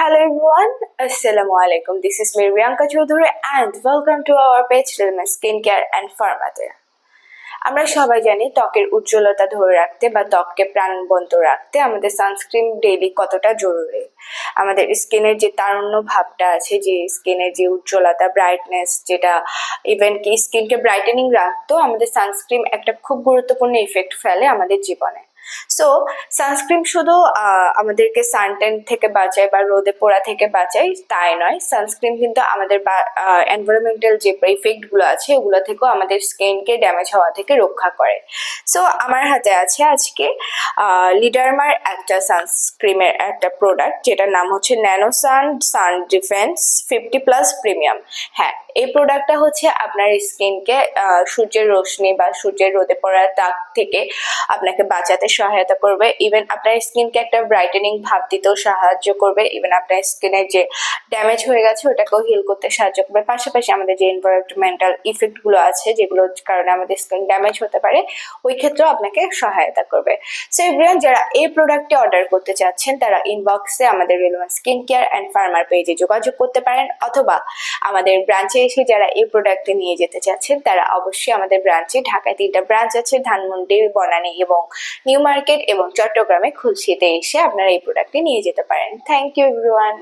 Hello everyone, Assalamu alaikum. This is me Riyanka Choudhury and welcome to our page Rilma Skincare and Pharmate. আমরা সবাই জানি ত্বকের উজ্জ্বলতা ধরে রাখতে বা ত্বককে প্রাণবন্ত রাখতে আমাদের সানস্ক্রিন ডেইলি কতটা জরুরি আমাদের স্কিনের যে তারুণ্য ভাবটা আছে যে স্কিনের যে উজ্জ্বলতা ব্রাইটনেস যেটা ইভেন কি স্কিনকে ব্রাইটেনিং রাখতো আমাদের সানস্ক্রিন একটা খুব গুরুত্বপূর্ণ ইফেক্ট ফেলে আমাদের জীবনে সো সানস্ক্রিন শুধু আমাদেরকে সানটেন থেকে বাঁচায় বা রোদে পোড়া থেকে বাঁচায়, তাই নয়। সানস্ক্রিন কিন্তু আমাদের এনভায়রনমেন্টাল যে ইফেক্টগুলো আছে, ওগুলো থেকেও আমাদের স্কিনকে ড্যামেজ হওয়া থেকে রক্ষা করে। সো আমার হাতে আছে আজকে লিডারমার একটা সানস্ক্রিমের একটা প্রোডাক্ট যেটার নাম হচ্ছে nano sun defence fifty plus premium হ্যাঁ এই প্রোডাক্টটা হচ্ছে আপনার স্কিনকে সূর্যের রশ্মি বা সূর্যের রোদে পড়ার তাপ থেকে আপনাকে বাঁচাতে সহায়তা করবে। ইভেন আপনার স্কিনকে একটা ব্রাইটেনিং ভাব দিতেও সাহায্য করবে। ইভেন আপনার স্কিনের যে ড্যামেজ হয়ে গেছে, ওটাকেও হিল করতে সাহায্য করবে। পাশাপাশি আমাদের যে এনভায়রনমেন্টাল ইফেক্টগুলো আছে যেগুলোর কারণে আমাদের স্কিন ড্যামেজ হতে পারে, ওই ক্ষেত্রেও আপনাকে সহায়তা করবে। সো এভরিওয়ান যারা এই প্রোডাক্টটি অর্ডার করতে চাচ্ছেন, তারা ইনবক্সে আমাদের রেলওয়ান স্কিন কেয়ার অ্যান্ড ফার্মার পেজে যোগাযোগ করতে পারেন, অথবা আমাদের ব্রাঞ্চে এসে যারা এই প্রোডাক্টটি নিয়ে যেতে চাচ্ছেন, তারা অবশ্যই আমাদের ব্রাঞ্চে ঢাকায় তিনটা ব্রাঞ্চ আছে, ধানমন্ডি, বনানী এবং নিউ মার্কেট এবং চট্টগ্রামে খুলশিতে এসে আপনারা এই প্রোডাক্টটি নিয়ে যেতে পারেন। Thank you everyone